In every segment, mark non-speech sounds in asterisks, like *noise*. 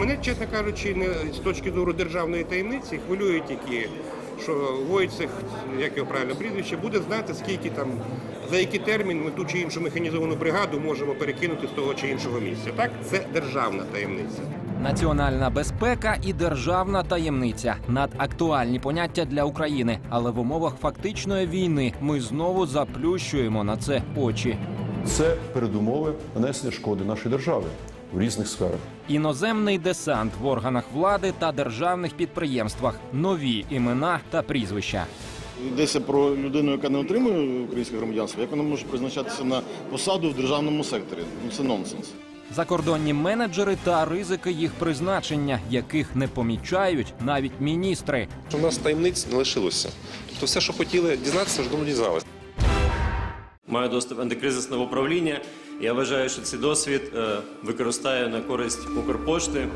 Мене, чесно кажучи, не з точки зору державної таємниці хвилює тільки, що Войцех, як його правильно прізвище, буде знати, скільки там, за який термін ми ту чи іншу механізовану бригаду можемо перекинути з того чи іншого місця. Так, це державна таємниця. Національна безпека і державна таємниця надактуальні поняття для України, але в умовах фактичної війни ми знову заплющуємо на це очі. Це передумови нанесення шкоди нашій державі в різних сферах. Іноземний десант в органах влади та державних підприємствах, нові імена та прізвища. Йдеться про людину, яка не отримує українське громадянство. Як вона може призначатися на посаду в державному секторі? Ну це нонсенс. Закордонні менеджери та ризики їх призначення, яких не помічають навіть міністри. У нас таємниць не лишилося. Тобто все, що хотіли дізнатися, вже давно дізналися. Маю досвід антикризисного управління. Я вважаю, що цей досвід е, використаю на користь Укрпошти.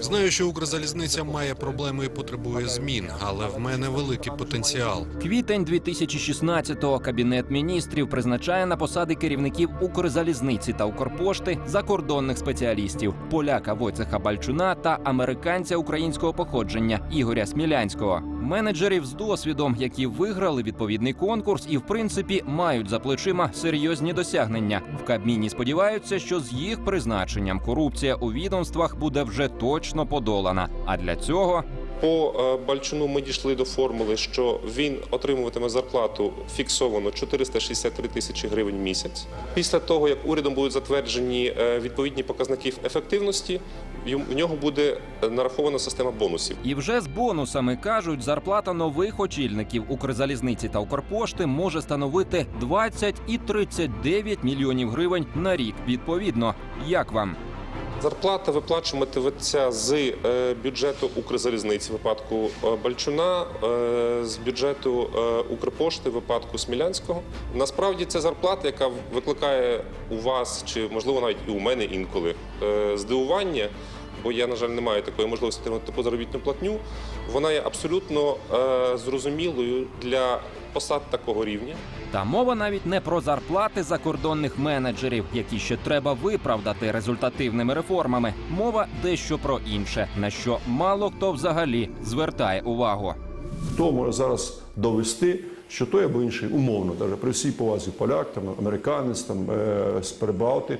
Знаю, що Укрзалізниця має проблеми і потребує змін, але в мене великий потенціал. Квітень 2016-го Кабінет міністрів призначає на посади керівників Укрзалізниці та Укрпошти закордонних спеціалістів поляка Войцеха Бальчуна та американця українського походження Ігоря Смілянського. Менеджерів з досвідом, які виграли відповідний конкурс і в принципі мають за плечима серйозні досягнення. В Кабміні сподіваються, що з їх призначенням корупція у відомствах буде вже точно подолана. А для цього По е, Бальчуну ми дійшли до формули, що він отримуватиме зарплату фіксовано 463 тисячі гривень в місяць. Після того, як урядом будуть затверджені е, відповідні показники ефективності, в нього буде е, нарахована система бонусів. І вже з бонусами кажуть, зарплата нових очільників Укрзалізниці та Укрпошти може становити 20 і 39 мільйонів гривень на рік. Відповідно, як вам? Зарплата виплачуватиметься з е, бюджету Укрзалізниці в випадку е, Бальчуна, е, з бюджету Укрпошти в випадку Смілянського. Насправді це зарплата, яка викликає у вас, чи можливо навіть і у мене інколи здивування. Бо я, на жаль, не маю такої можливості отримати таку заробітну платню. Вона є абсолютно е, зрозумілою для посад такого рівня. Та мова навіть не про зарплати закордонних менеджерів, які ще треба виправдати результативними реформами. Мова дещо про інше, на що мало хто взагалі звертає увагу. Хто може зараз довести, що той або інший умовно, навіть при всій повазі поляк, там, американець, там, е, з Перебалти,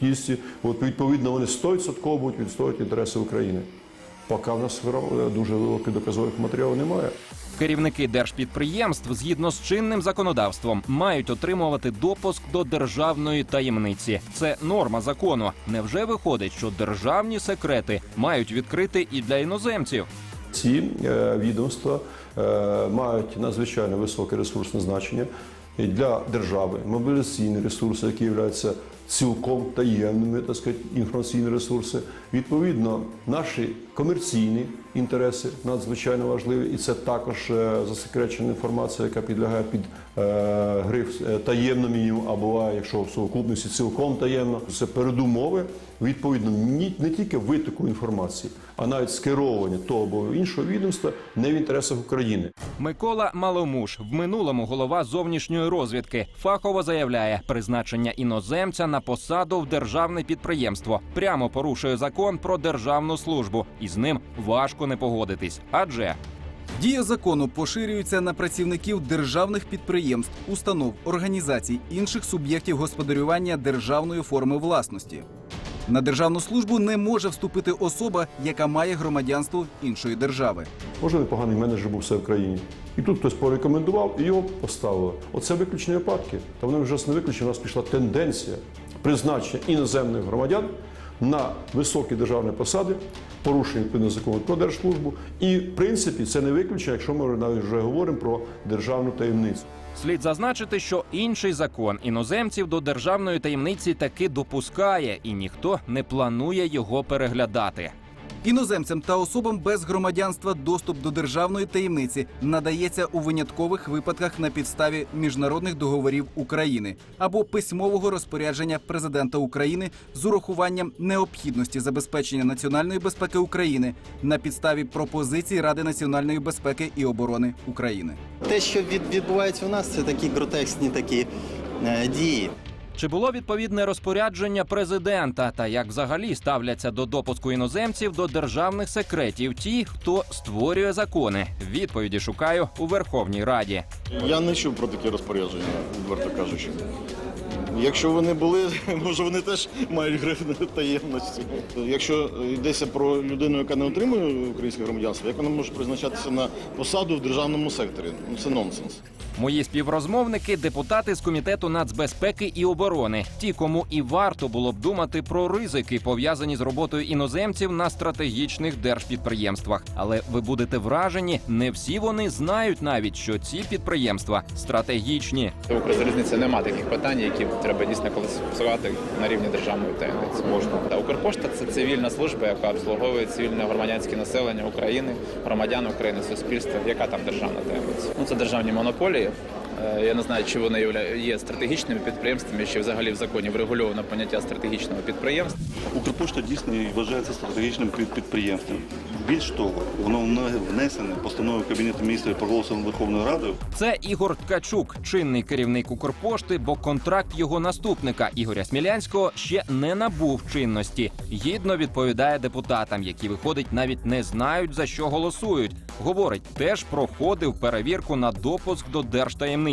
кісті, от відповідно вони 100% будуть відстоювати інтереси України. Поки в нас дуже великих доказових матеріалів немає. Керівники держпідприємств згідно з чинним законодавством мають отримувати допуск до державної таємниці. Це норма закону. Невже виходить, що державні секрети мають відкрити і для іноземців? Ці е, відомства е, мають надзвичайно високе ресурсне значення для держави, мобілізаційні ресурси, які являються цілком таємними, так сказати, інформаційні ресурси. Відповідно, наші комерційні інтереси надзвичайно важливі, і це також е, засекречена інформація, яка підлягає під е, гриф е, таємно мінімум, а буває, якщо в совокупності цілком таємно. Це передумови відповідно не тільки витоку інформації, а навіть скерування того або іншого відомства не в інтересах України. Микола Маломуш, в минулому голова зовнішньої розвідки, фахово заявляє, призначення іноземця на посаду в державне підприємство прямо порушує закон про державну службу, і з ним важко не погодитись. Адже Дія закону поширюється на працівників державних підприємств, установ, організацій, інших суб'єктів господарювання державної форми власності. На державну службу не може вступити особа, яка має громадянство іншої держави. Може, непоганий менеджер був все в країні. І тут хтось порекомендував і його поставили. Оце виключені випадки. Та вони вже не виключені. У нас пішла тенденція призначення іноземних громадян на високі державні посади, порушення відповідно закону про держслужбу. І в принципі це не виключення, якщо ми навіть вже говоримо про державну таємницю. слід зазначити, що інший закон іноземців до державної таємниці таки допускає, і ніхто не планує його переглядати. Іноземцям та особам без громадянства доступ до державної таємниці надається у виняткових випадках на підставі міжнародних договорів України або письмового розпорядження президента України з урахуванням необхідності забезпечення національної безпеки України на підставі пропозицій Ради національної безпеки і оборони України. Те, що від- відбувається у нас, це такі гротексні такі е, дії. Чи було відповідне розпорядження президента та як взагалі ставляться до допуску іноземців до державних секретів ті, хто створює закони? Відповіді шукаю у Верховній Раді. Я не чув про такі розпорядження, відверто кажучи. Якщо вони були, *laughs* може вони теж мають гриф таємності. Якщо йдеться про людину, яка не отримує українське громадянство, як вона може призначатися на посаду в державному секторі? Ну це нонсенс. Мої співрозмовники депутати з комітету нацбезпеки і оборони, ті, кому і варто було б думати про ризики, пов'язані з роботою іноземців на стратегічних держпідприємствах. Але ви будете вражені, не всі вони знають навіть, що ці підприємства стратегічні. Укрзалізниці нема таких питань, які треба дійсно класифікувати на рівні державної таємниці. Можна. Та Укрпошта це цивільна служба, яка обслуговує цивільне громадянське населення України, громадян України, суспільства. Яка там державна таємниця? Ну це державні монополії. Е, Я не знаю, чи вони є стратегічними підприємствами, чи взагалі в законі врегульовано поняття стратегічного підприємства. Укрпошта дійсно вважається стратегічним під- підприємством. Більш того, воно внесене постановою Кабінету міністрів проголосовано Верховною Радою. Це Ігор Ткачук, чинний керівник Укрпошти, бо контракт його наступника Ігоря Смілянського ще не набув чинності. Гідно відповідає депутатам, які виходить навіть не знають за що голосують. Говорить, теж проходив перевірку на допуск до держтаємниці.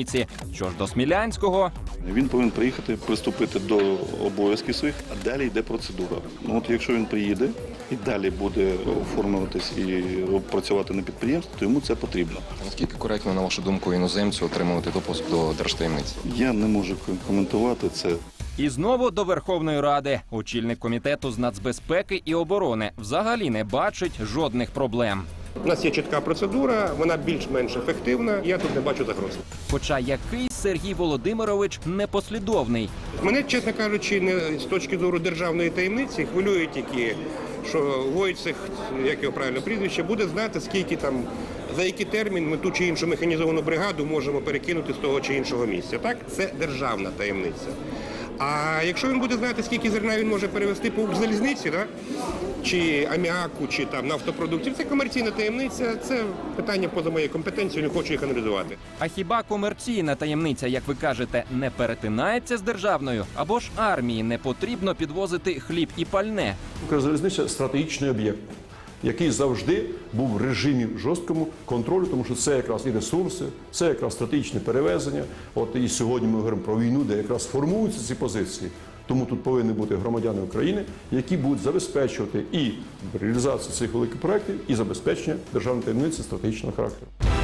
Що ж до Смілянського, Він повинен приїхати, приступити до обов'язків своїх, а далі йде процедура. Ну от якщо він приїде і далі буде оформлюватись і працювати на підприємстві, то йому це потрібно. Наскільки коректно, на вашу думку, іноземцю отримувати допуск до держтаємниці? Я не можу коментувати це. І знову до Верховної Ради. Очільник комітету з нацбезпеки і оборони взагалі не бачить жодних проблем. У нас є чітка процедура, вона більш-менш ефективна. Я тут не бачу загроз. Хоча який Сергій Володимирович непослідовний. Мене, чесно кажучи, не з точки зору державної таємниці хвилює тільки, що Войцех, як його правильно прізвище, буде знати, скільки там, за який термін ми ту чи іншу механізовану бригаду можемо перекинути з того чи іншого місця. Так, це державна таємниця. А якщо він буде знати, скільки зерна він може перевести по Укрзалізниці, да? чи аміаку, чи там нафтопродуктів, це комерційна таємниця, це питання поза моєю компетенцією, не хочу їх аналізувати. А хіба комерційна таємниця, як ви кажете, не перетинається з державною? Або ж армії не потрібно підвозити хліб і пальне? Укрзалізниця стратегічний об'єкт, який завжди був в режимі жорсткому контролю, тому що це якраз і ресурси, це якраз стратегічне перевезення. От і сьогодні ми говоримо про війну, де якраз формуються ці позиції. Тому тут повинні бути громадяни України, які будуть забезпечувати і реалізацію цих великих проєктів, і забезпечення державної таємниці стратегічного характеру.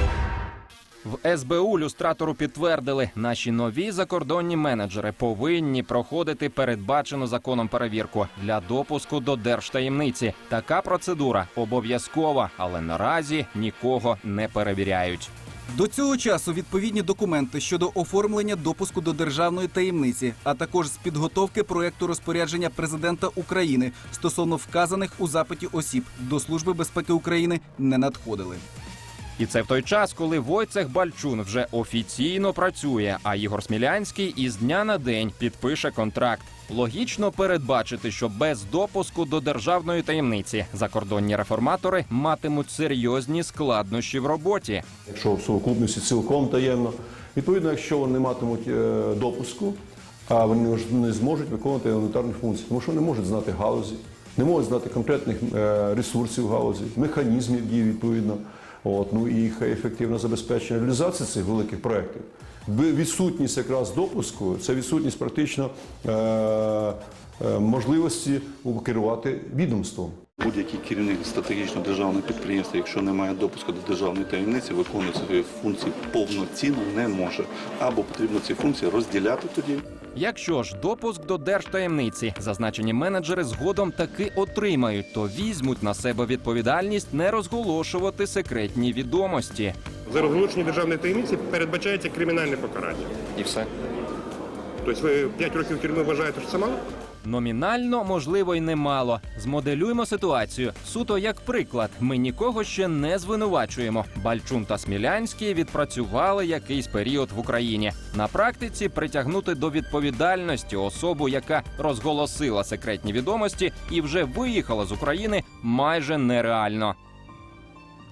В СБУ люстратору підтвердили, наші нові закордонні менеджери повинні проходити передбачену законом перевірку для допуску до держтаємниці. Така процедура обов'язкова, але наразі нікого не перевіряють. До цього часу відповідні документи щодо оформлення допуску до державної таємниці, а також з підготовки проекту розпорядження президента України стосовно вказаних у запиті осіб до Служби безпеки України не надходили. І це в той час, коли Войцех Бальчун вже офіційно працює, а Ігор Смілянський із дня на день підпише контракт. Логічно передбачити, що без допуску до державної таємниці закордонні реформатори матимуть серйозні складнощі в роботі. Якщо в сукупності цілком таємно, відповідно, якщо вони матимуть е, допуску, а вони не зможуть виконувати елементарні функції, тому що не можуть знати галузі, не можуть знати конкретних е, ресурсів галузі, механізмів дії відповідно. От, ну і їх ефективне забезпечення реалізації цих великих проєктів. Відсутність якраз допуску це відсутність практично е, е, можливості керувати відомством. Будь-який керівник стратегічного державного підприємства, якщо не має допуску до державної таємниці, виконувати свої функції повноцінно не може. Або потрібно ці функції розділяти тоді. Якщо ж допуск до держтаємниці зазначені менеджери згодом таки отримають, то візьмуть на себе відповідальність не розголошувати секретні відомості. За розголошення державної таємниці передбачається кримінальне покарання. І все. Тобто ви 5 років тюрми вважаєте, що це мало? Номінально, можливо, й немало. Змоделюємо ситуацію. Суто як приклад, ми нікого ще не звинувачуємо. Бальчун та Смілянський відпрацювали якийсь період в Україні. На практиці притягнути до відповідальності особу, яка розголосила секретні відомості і вже виїхала з України, майже нереально.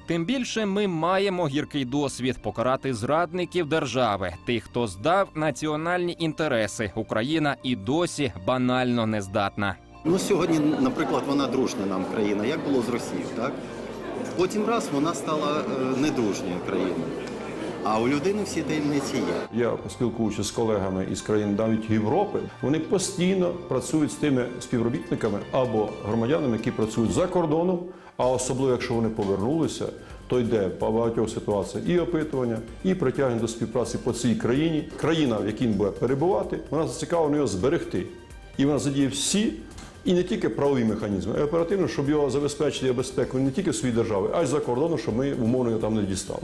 Тим більше ми маємо гіркий досвід покарати зрадників держави, тих, хто здав національні інтереси. Україна і досі банально не здатна. Ну сьогодні, наприклад, вона дружня нам країна, як було з Росією, так? Потім раз вона стала е, недружньою країною. А у людини всі таємниці є. Я спілкуючись з колегами із країн навіть Європи, вони постійно працюють з тими співробітниками або громадянами, які працюють за кордоном, а особливо якщо вони повернулися, то йде по багатьох ситуаціях і опитування, і притягнення до співпраці по цій країні. Країна, в якій буде перебувати, вона зацікавлена його зберегти. І вона задіє всі. І не тільки правові механізми, а й оперативно, щоб його забезпечити безпеку не тільки в своїй державі, а й за кордоном, щоб ми умовно його там не дістали.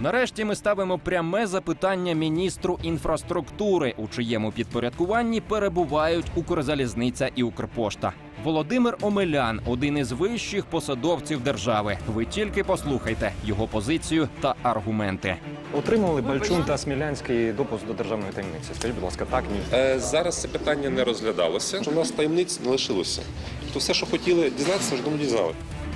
Нарешті ми ставимо пряме запитання міністру інфраструктури, у чиєму підпорядкуванні перебувають Укрзалізниця і Укрпошта. Володимир Омелян один із вищих посадовців держави. Ви тільки послухайте його позицію та аргументи. Отримали Бальчун та Смілянський допуск до державної таємниці. Скажіть, будь ласка, так ні. Е, Зараз це питання не розглядалося. У нас таємниць не лишилося. Тобто все, що хотіли дізнатися, вже давно дізнали.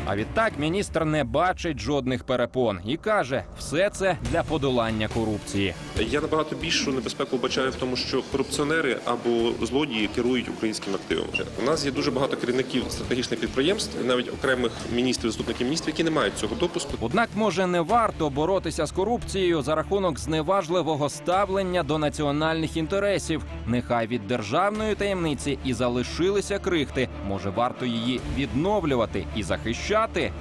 А відтак міністр не бачить жодних перепон і каже, все це для подолання корупції. Я набагато більшу небезпеку вбачаю в тому, що корупціонери або злодії керують українськими активами. У нас є дуже багато керівників стратегічних підприємств, навіть окремих міністрів, заступників міністрів, які не мають цього допуску. Однак, може, не варто боротися з корупцією за рахунок зневажливого ставлення до національних інтересів. Нехай від державної таємниці і залишилися крихти. Може, варто її відновлювати і захищати мовчати